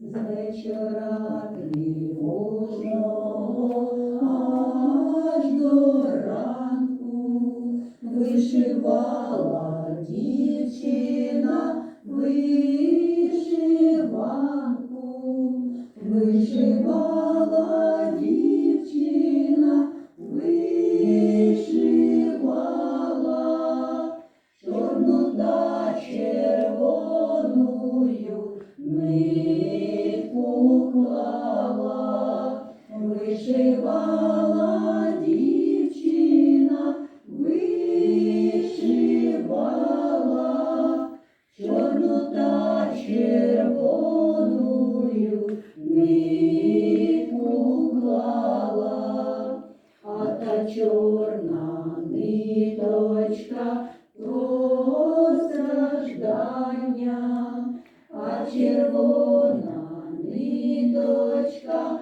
з вечора тривожного аж до ранку вишивала дівчина вишиванку, вишивала дівчина, вишивала чорну та нитку клала, а та чорна ниточка то страждання, а червона ниточка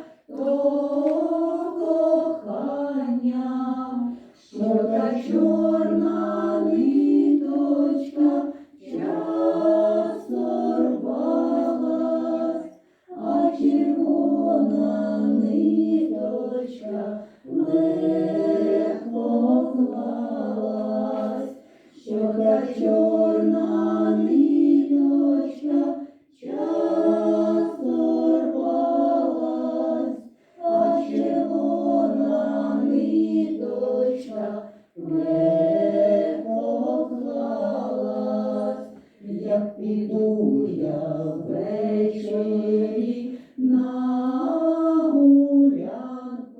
як піду я ввечері на гулянку,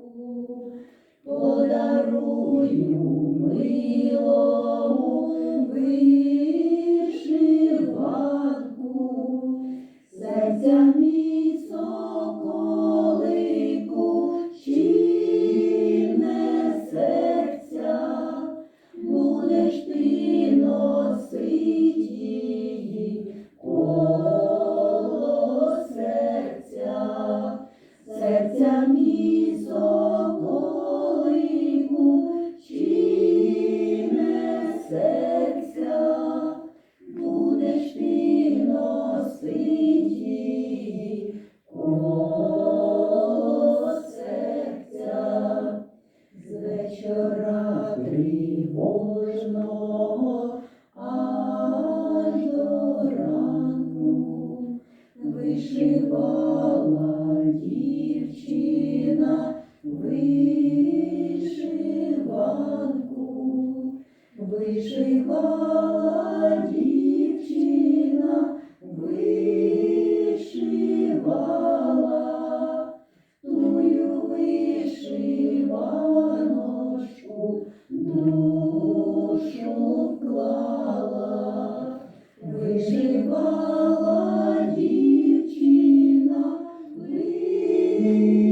подарую милому вишиванку, серця мій Вишивала девчина, вишивала, тую вишиваночку душу вклала, вишивала дівчина, вишивала.